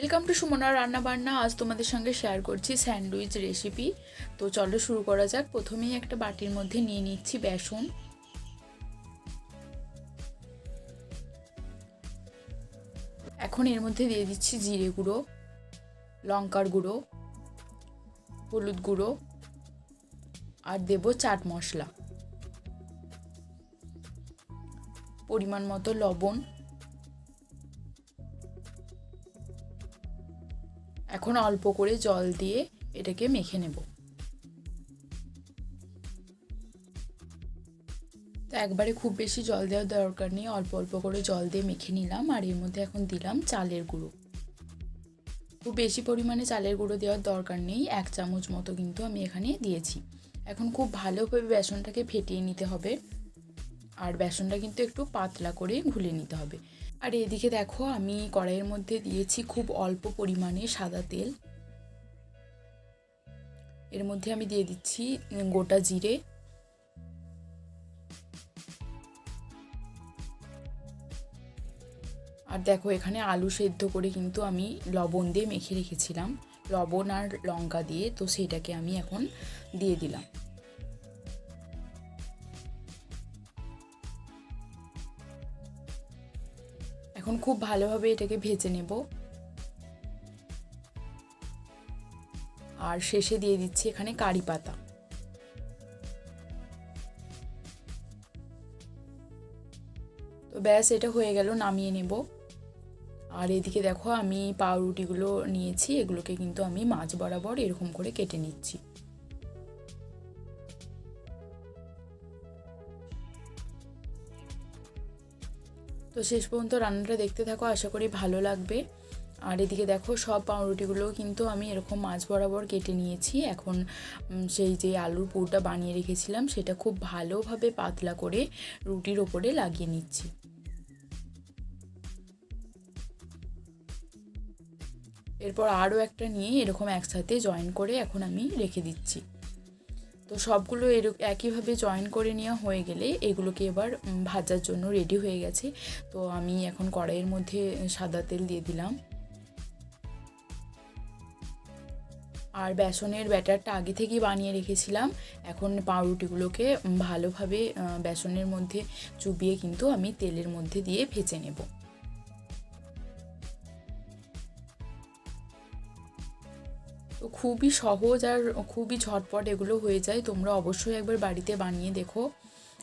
Welcome to Sumana রান্না বান্না আজ তোমাদের সঙ্গে শেয়ার করছি স্যান্ডউইচ রেসিপি তো চলো শুরু করা যাক। প্রথমেই একটা বাটির মধ্যে নিয়ে নিচ্ছি বেসন। এখন এর মধ্যে দিয়ে দিচ্ছি জিরে গুঁড়ো, লঙ্কার গুঁড়ো, হলুদ গুঁড়ো, আর দেব চাট মশলা। পরিমাণ মতো লবণ। এখন অল্প করে জল দিয়ে এটাকে মেখে নেব। তো একবারে খুব বেশি জল দেওয়ার দরকার নেই, অল্প অল্প করে জল দিয়ে মেখে নিলাম আর এর মধ্যে এখন দিলাম চালের গুঁড়ো। খুব বেশি পরিমাণে চালের গুঁড়ো দেওয়ার দরকার নেই, এক চামচ মতো কিন্তু আমি এখানে দিয়েছি। এখন খুব ভালোভাবে বেসনটাকে ফেটিয়ে নিতে হবে। আর বেসনটা কিন্তু একটু পাতলা করে ঘুলে নিতে হবে। আর এদিকে দেখো, আমি কড়াইয়ের মধ্যে দিয়েছি খুব অল্প পরিমাণে সাদা তেল। এর মধ্যে আমি দিয়ে দিচ্ছি গোটা জিরে। আর দেখো, এখানে আলু সেদ্ধ করে কিন্তু আমি লবণ দিয়ে মেখে রেখেছিলাম। লবণ আর লঙ্কা দিয়ে, তো সেইটাকে আমি এখন দিয়ে দিলাম। এখন খুব ভালোভাবে এটাকে ভেজে নেব। আর শেষে দিয়ে দিচ্ছি এখানে কারি পাতা। তো ব্যাস, এটা হয়ে গেল, নামিয়ে নেব। আর এদিকে দেখো, আমি পাউরুটিগুলো নিয়েছি, এগুলোকে কিন্তু আমি মাছ বরাবর এরকম করে কেটে নিচ্ছি। তো শেষ পর্যন্ত রান্নাটা দেখতে থাকো, আশা করি ভালো লাগবে। আর এদিকে দেখো, সব পাউরুটিগুলো কিন্তু আমি এরকম মাছ বরাবর কেটে নিয়েছি। এখন সেই যে আলুর পুরটা বানিয়ে রেখেছিলাম, সেটা খুব ভালোভাবে পাতলা করে রুটির ওপরে লাগিয়ে নিচ্ছি। এরপর আরও একটা নিয়ে এরকম একসাথে জয়েন করে এখন আমি রেখে দিচ্ছি। তো সবগুলো এর, একইভাবে জয়েন করে নেওয়া হয়ে গেলে এগুলোকে এবার ভাজার জন্য রেডি হয়ে গেছে। তো আমি এখন কড়াইয়ের মধ্যে সাদা তেল দিয়ে দিলাম। আর বেসনের ব্যাটারটা আগে থেকেই বানিয়ে রেখেছিলাম। এখন পাউরুটিগুলোকে ভালোভাবে বেসনের মধ্যে চুবিয়ে কিন্তু আমি তেলের মধ্যে দিয়ে ভেজে নেব। তো খুবই সহজ আর খুবই ঝটপট এগুলো হয়ে যায়। তোমরা অবশ্যই একবার বাড়িতে বানিয়ে দেখো।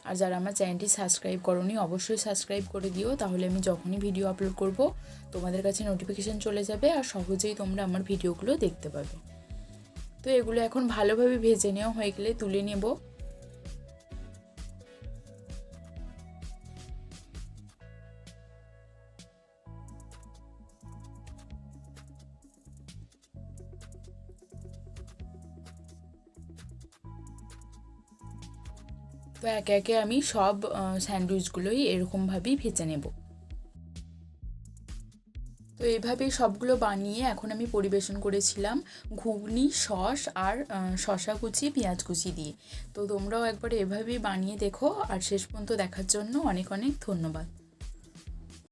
আর যারা আমার চ্যানেলটি সাবস্ক্রাইব করনি, অবশ্যই সাবস্ক্রাইব করে দিও। তাহলে আমি যখনই ভিডিও আপলোড করব, তোমাদের কাছে নোটিফিকেশান চলে যাবে আর সহজেই তোমরা আমার ভিডিওগুলো দেখতে পাবে। তো এগুলো এখন ভালোভাবে ভেজে নেওয়া হয়ে গেলে তুলে নেব। তো একে একে আমি সব স্যান্ডউইচগুলোই এরকমভাবেই ভেজে নেব। তো এইভাবে সবগুলো বানিয়ে এখন আমি পরিবেশন করেছিলাম ঘুগনি, সস আর শশা কুচি, পেঁয়াজ কুচি দিয়ে। তো তোমরাও একবার এভাবেই বানিয়ে দেখো। আর শেষ পর্যন্ত দেখার জন্য অনেক অনেক ধন্যবাদ।